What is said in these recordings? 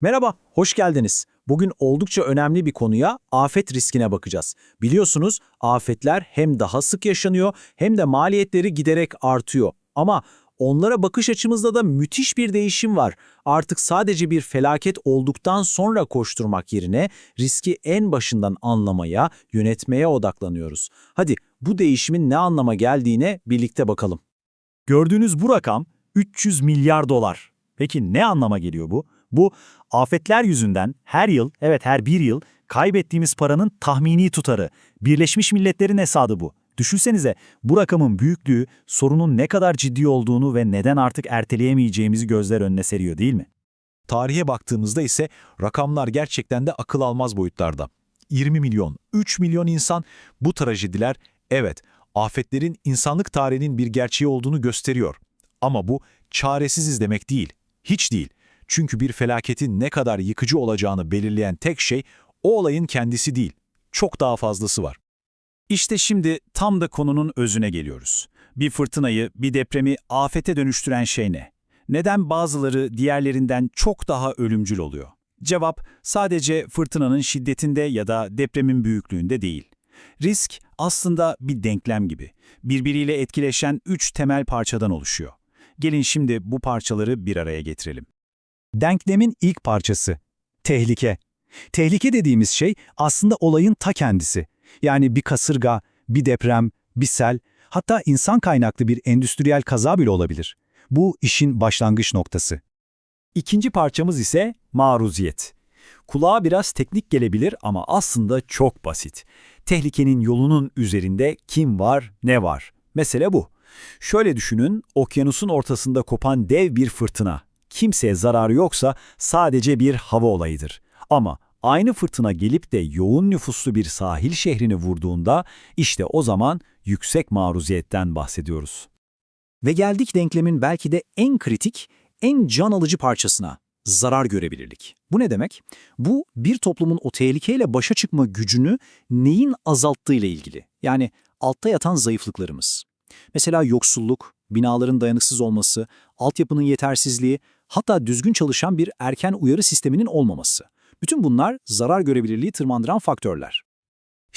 Merhaba, hoş geldiniz. Bugün oldukça önemli bir konuya, afet riskine bakacağız. Biliyorsunuz, afetler hem daha sık yaşanıyor hem de maliyetleri giderek artıyor. Ama onlara bakış açımızda da müthiş bir değişim var. Artık sadece bir felaket olduktan sonra koşturmak yerine riski en başından anlamaya, yönetmeye odaklanıyoruz. Hadi bu değişimin ne anlama geldiğine birlikte bakalım. Gördüğünüz bu rakam 300 milyar dolar. Peki ne anlama geliyor bu? Bu afetler yüzünden her yıl, evet her bir yıl kaybettiğimiz paranın tahmini tutarı. Birleşmiş Milletler'in hesabı bu. Düşünsenize bu rakamın büyüklüğü sorunun ne kadar ciddi olduğunu ve neden artık erteleyemeyeceğimizi gözler önüne seriyor değil mi? Tarihe baktığımızda ise rakamlar gerçekten de akıl almaz boyutlarda. 20 milyon, 3 milyon insan bu trajediler, evet, afetlerin insanlık tarihinin bir gerçeği olduğunu gösteriyor. Ama bu çaresiziz demek değil, hiç değil. Çünkü bir felaketin ne kadar yıkıcı olacağını belirleyen tek şey o olayın kendisi değil, çok daha fazlası var. İşte şimdi tam da konunun özüne geliyoruz. Bir fırtınayı, bir depremi afete dönüştüren şey ne? Neden bazıları diğerlerinden çok daha ölümcül oluyor? Cevap sadece fırtınanın şiddetinde ya da depremin büyüklüğünde değil. Risk aslında bir denklem gibi. Birbiriyle etkileşen üç temel parçadan oluşuyor. Gelin şimdi bu parçaları bir araya getirelim. Denklemin ilk parçası. Tehlike. Tehlike dediğimiz şey aslında olayın ta kendisi. Yani bir kasırga, bir deprem, bir sel, hatta insan kaynaklı bir endüstriyel kaza bile olabilir. Bu işin başlangıç noktası. İkinci parçamız ise maruziyet. Kulağa biraz teknik gelebilir ama aslında çok basit. Tehlikenin yolunun üzerinde kim var, ne var? Mesele bu. Şöyle düşünün, okyanusun ortasında kopan dev bir fırtına. Kimseye zararı yoksa sadece bir hava olayıdır. Ama aynı fırtına gelip de yoğun nüfuslu bir sahil şehrini vurduğunda işte o zaman yüksek maruziyetten bahsediyoruz. Ve geldik denklemin belki de en kritik, en can alıcı parçasına, zarar görebilirlik. Bu ne demek? Bu bir toplumun o tehlikeyle başa çıkma gücünü neyin azalttığıyla ilgili. Yani altta yatan zayıflıklarımız. Mesela yoksulluk, binaların dayanıksız olması, altyapının yetersizliği, hatta düzgün çalışan bir erken uyarı sisteminin olmaması. Bütün bunlar zarar görebilirliği tırmandıran faktörler.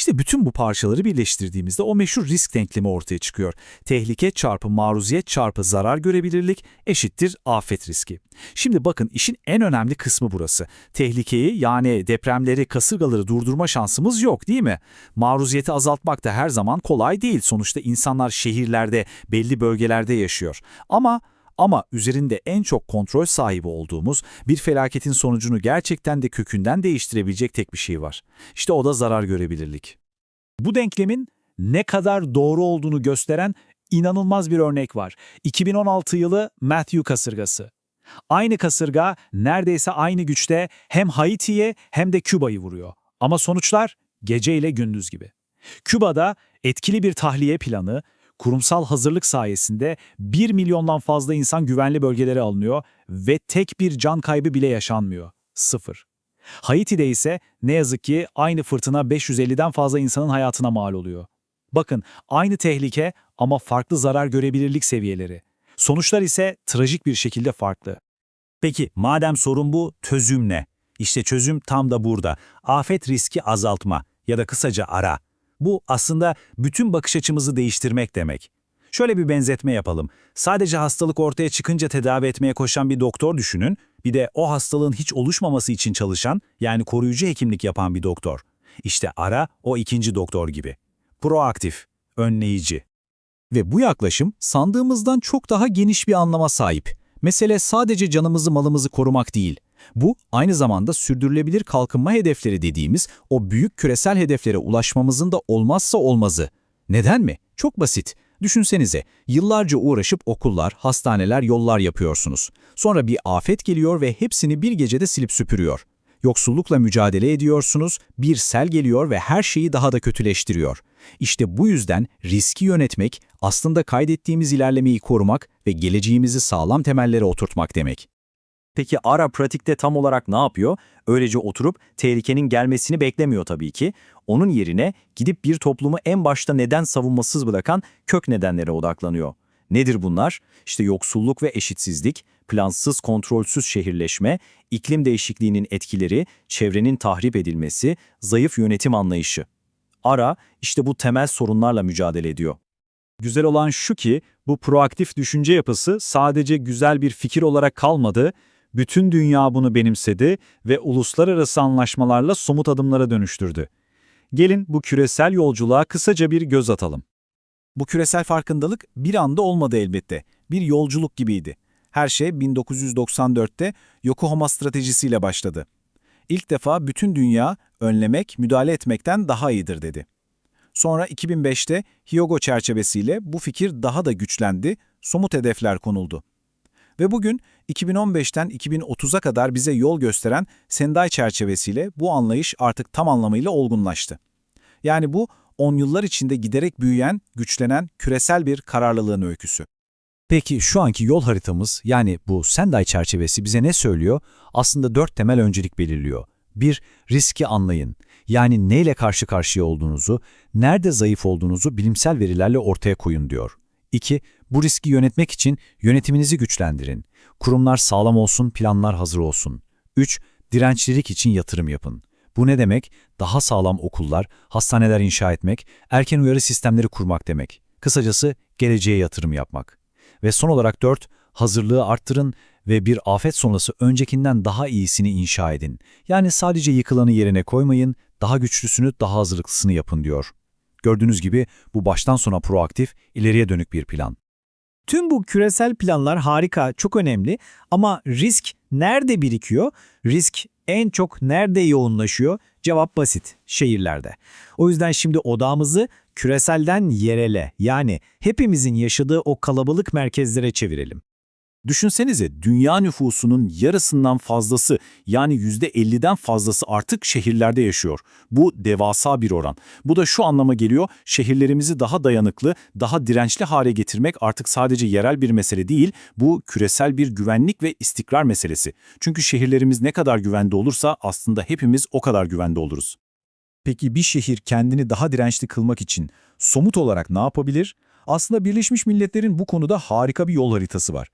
İşte bütün bu parçaları birleştirdiğimizde o meşhur risk denklemi ortaya çıkıyor. Tehlike çarpı maruziyet çarpı zarar görebilirlik eşittir afet riski. Şimdi bakın işin en önemli kısmı burası. Tehlikeyi yani depremleri, kasırgaları durdurma şansımız yok değil mi? Maruziyeti azaltmak da her zaman kolay değil. Sonuçta insanlar şehirlerde, belli bölgelerde yaşıyor. Ama ama üzerinde en çok kontrol sahibi olduğumuz bir felaketin sonucunu gerçekten de kökünden değiştirebilecek tek bir şey var. İşte o da zarar görebilirlik. Bu denklemin ne kadar doğru olduğunu gösteren inanılmaz bir örnek var. 2016 yılı Matthew kasırgası. Aynı kasırga neredeyse aynı güçte hem Haiti'ye hem de Küba'yı vuruyor. Ama sonuçlar gece ile gündüz gibi. Küba'da etkili bir tahliye planı, kurumsal hazırlık sayesinde 1 milyondan fazla insan güvenli bölgelere alınıyor ve tek bir can kaybı bile yaşanmıyor. Sıfır. Haiti'de ise ne yazık ki aynı fırtına 550'den fazla insanın hayatına mal oluyor. Bakın aynı tehlike ama farklı zarar görebilirlik seviyeleri. Sonuçlar ise trajik bir şekilde farklı. Peki madem sorun bu, çözüm ne? İşte çözüm tam da burada. Afet riski azaltma ya da kısaca ARA. Bu aslında bütün bakış açımızı değiştirmek demek. Şöyle bir benzetme yapalım. Sadece hastalık ortaya çıkınca tedavi etmeye koşan bir doktor düşünün, bir de o hastalığın hiç oluşmaması için çalışan, yani koruyucu hekimlik yapan bir doktor. İşte ARA o ikinci doktor gibi. Proaktif, önleyici. Ve bu yaklaşım sandığımızdan çok daha geniş bir anlama sahip. Mesele sadece canımızı malımızı korumak değil. Bu aynı zamanda sürdürülebilir kalkınma hedefleri dediğimiz o büyük küresel hedeflere ulaşmamızın da olmazsa olmazı. Neden mi? Çok basit. Düşünsenize, yıllarca uğraşıp okullar, hastaneler, yollar yapıyorsunuz. Sonra bir afet geliyor ve hepsini bir gecede silip süpürüyor. Yoksullukla mücadele ediyorsunuz, bir sel geliyor ve her şeyi daha da kötüleştiriyor. İşte bu yüzden riski yönetmek, aslında kaydettiğimiz ilerlemeyi korumak ve geleceğimizi sağlam temellere oturtmak demek. Peki ARA pratikte tam olarak ne yapıyor? Öylece oturup tehlikenin gelmesini beklemiyor tabii ki. Onun yerine gidip bir toplumu en başta neden savunmasız bırakan kök nedenlere odaklanıyor. Nedir bunlar? İşte yoksulluk ve eşitsizlik, plansız kontrolsüz şehirleşme, iklim değişikliğinin etkileri, çevrenin tahrip edilmesi, zayıf yönetim anlayışı. ARA işte bu temel sorunlarla mücadele ediyor. Güzel olan şu ki bu proaktif düşünce yapısı sadece güzel bir fikir olarak kalmadı, bütün dünya bunu benimsedi ve uluslararası anlaşmalarla somut adımlara dönüştürdü. Gelin bu küresel yolculuğa kısaca bir göz atalım. Bu küresel farkındalık bir anda olmadı elbette. Bir yolculuk gibiydi. Her şey 1994'te Yokohama stratejisiyle başladı. İlk defa bütün dünya önlemek, müdahale etmekten daha iyidir dedi. Sonra 2005'te Hyogo çerçevesiyle bu fikir daha da güçlendi, somut hedefler konuldu. Ve bugün 2015'ten 2030'a kadar bize yol gösteren Sendai çerçevesiyle bu anlayış artık tam anlamıyla olgunlaştı. Yani bu 10 yıllar içinde giderek büyüyen, güçlenen küresel bir kararlılığın öyküsü. Peki şu anki yol haritamız yani bu Sendai çerçevesi bize ne söylüyor? Aslında dört temel öncelik belirliyor. Bir, riski anlayın. Yani neyle karşı karşıya olduğunuzu, nerede zayıf olduğunuzu bilimsel verilerle ortaya koyun diyor. İki, bu riski yönetmek için yönetiminizi güçlendirin. Kurumlar sağlam olsun, planlar hazır olsun. Üç, dirençlilik için yatırım yapın. Bu ne demek? Daha sağlam okullar, hastaneler inşa etmek, erken uyarı sistemleri kurmak demek. Kısacası geleceğe yatırım yapmak. Ve son olarak 4, hazırlığı arttırın ve bir afet sonrası öncekinden daha iyisini inşa edin. Yani sadece yıkılanı yerine koymayın, daha güçlüsünü, daha hazırlıklısını yapın diyor. Gördüğünüz gibi bu baştan sona proaktif, ileriye dönük bir plan. Tüm bu küresel planlar harika, çok önemli ama risk nerede birikiyor? Risk en çok nerede yoğunlaşıyor? Cevap basit, şehirlerde. O yüzden şimdi odağımızı küreselden yerele yani hepimizin yaşadığı o kalabalık merkezlere çevirelim. Düşünsenize dünya nüfusunun yarısından fazlası yani %50'den fazlası artık şehirlerde yaşıyor. Bu devasa bir oran. Bu da şu anlama geliyor, şehirlerimizi daha dayanıklı, daha dirençli hale getirmek artık sadece yerel bir mesele değil, bu küresel bir güvenlik ve istikrar meselesi. Çünkü şehirlerimiz ne kadar güvende olursa aslında hepimiz o kadar güvende oluruz. Peki bir şehir kendini daha dirençli kılmak için somut olarak ne yapabilir? Aslında Birleşmiş Milletler'in bu konuda harika bir yol haritası var.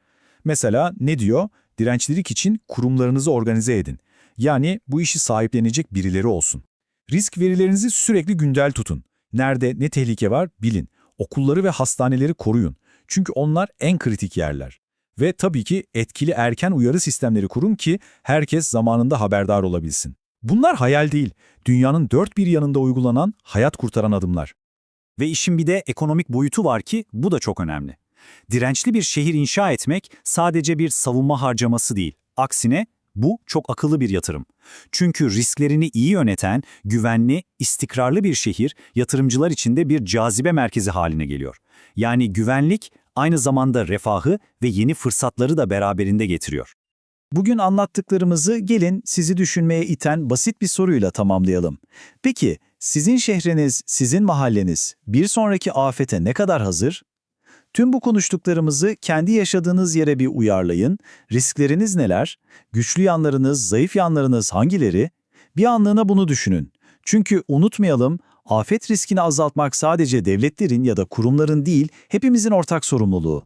Mesela ne diyor? Dirençlilik için kurumlarınızı organize edin. Yani bu işi sahiplenecek birileri olsun. Risk verilerinizi sürekli güncel tutun. Nerede ne tehlike var bilin. Okulları ve hastaneleri koruyun. Çünkü onlar en kritik yerler. Ve tabii ki etkili erken uyarı sistemleri kurun ki herkes zamanında haberdar olabilsin. Bunlar hayal değil, dünyanın dört bir yanında uygulanan hayat kurtaran adımlar. Ve işin bir de ekonomik boyutu var ki bu da çok önemli. Dirençli bir şehir inşa etmek sadece bir savunma harcaması değil. Aksine bu çok akıllı bir yatırım. Çünkü risklerini iyi yöneten, güvenli, istikrarlı bir şehir yatırımcılar için de bir cazibe merkezi haline geliyor. Yani güvenlik aynı zamanda refahı ve yeni fırsatları da beraberinde getiriyor. Bugün anlattıklarımızı gelin sizi düşünmeye iten basit bir soruyla tamamlayalım. Peki sizin şehriniz, sizin mahalleniz bir sonraki afete ne kadar hazır? Tüm bu konuştuklarımızı kendi yaşadığınız yere bir uyarlayın. Riskleriniz neler? Güçlü yanlarınız, zayıf yanlarınız hangileri? Bir anlığına bunu düşünün. Çünkü unutmayalım, afet riskini azaltmak sadece devletlerin ya da kurumların değil, hepimizin ortak sorumluluğu.